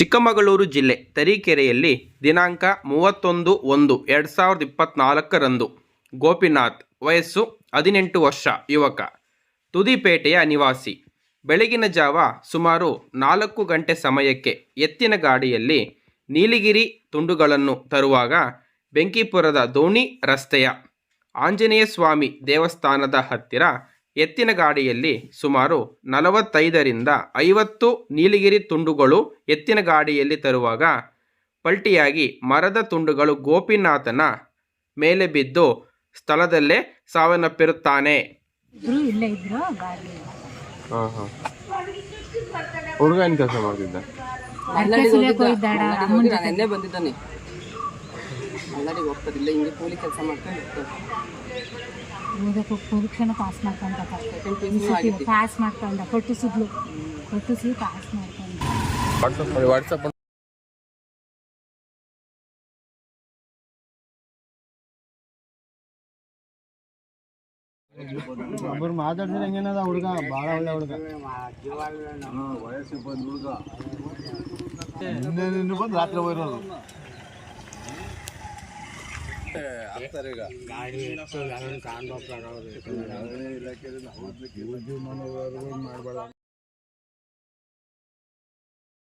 ಚಿಕ್ಕಮಗಳೂರು ಜಿಲ್ಲೆ ತರೀಕೆರೆಯಲ್ಲಿ ದಿನಾಂಕ ಮೂವತ್ತೊಂದು ಒಂದು ಎರಡು ಸಾವಿರದ ಇಪ್ಪತ್ತ್ನಾಲ್ಕರಂದು ಗೋಪಿನಾಥ್ ವಯಸ್ಸು ಹದಿನೆಂಟು ವರ್ಷ, ಯುವಕ. ತುದಿಪೇಟೆಯ ನಿವಾಸಿ. ಬೆಳಗಿನ ಜಾವ ಸುಮಾರು ನಾಲ್ಕು ಗಂಟೆ ಸಮಯಕ್ಕೆ ಎತ್ತಿನ ಗಾಡಿಯಲ್ಲಿ ನೀಲಗಿರಿ ತುಂಡುಗಳನ್ನು ತರುವಾಗ ಬೆಂಕಿಪುರದ ದೋಣಿ ರಸ್ತೆಯ ಆಂಜನೇಯ ಸ್ವಾಮಿ ದೇವಸ್ಥಾನದ ಹತ್ತಿರ ಎತ್ತಿನ ಗಾಡಿಯಲ್ಲಿ ಸುಮಾರು ನಲವತ್ತೈದರಿಂದ ಐವತ್ತು ನೀಲಗಿರಿ ತುಂಡುಗಳು ಎತ್ತಿನ ಗಾಡಿಯಲ್ಲಿ ತರುವಾಗ ಪಲ್ಟಿಯಾಗಿ ಮರದ ತುಂಡುಗಳು ಗೋಪಿನಾಥನ ಮೇಲೆ ಬಿದ್ದು ಸ್ಥಳದಲ್ಲೇ ಸಾವನ್ನಪ್ಪಿರುತ್ತಾನೆ. ಹುಡುಗ ಏನು ಕೆಲಸ ಮಾಡ್ತಿದ್ದ? ಬಂದಿದ್ದಾನೆ. ಹೋಗ್ತಾರೆ ಇಲ್ಲ ಹಿಂಗೆ ಕೂಲಿ ಕೆಲಸ ಮಾಡ್ಕೊಂಡು ಓದಕ್ಕೆ ಪರೀಕ್ಷೆನ ಪಾಸ್ ಮಾಡ್ಕೊಂಡ ಪಾಸ್ ಮಾಡ್ಕೊಂಡ ಕೊಟ್ಟು ಸಿದ್ಲು ಕೊಟ್ಟು ಸಿ ಪಾಸ್ ಮಾಡ್ಕೊಂಡ ವಾಟ್ಸಪ್ ಒಬ್ಬರು ಮಾತಾಡಿದ್ರೆ ಹೆಂಗೇನದ ಹುಡುಗ? ಭಾಳ ಒಳ್ಳೆ ಹುಡುಗ. ನಿನ್ನೆ ಬಂದು ರಾತ್ರಿ ಹೋಗಿರೋದು. ಮತ್ತೆ ಆಗ್ತಾರೆ ಈಗ ಇಲಾಖೆ ಮಾಡಬಾರ್ದು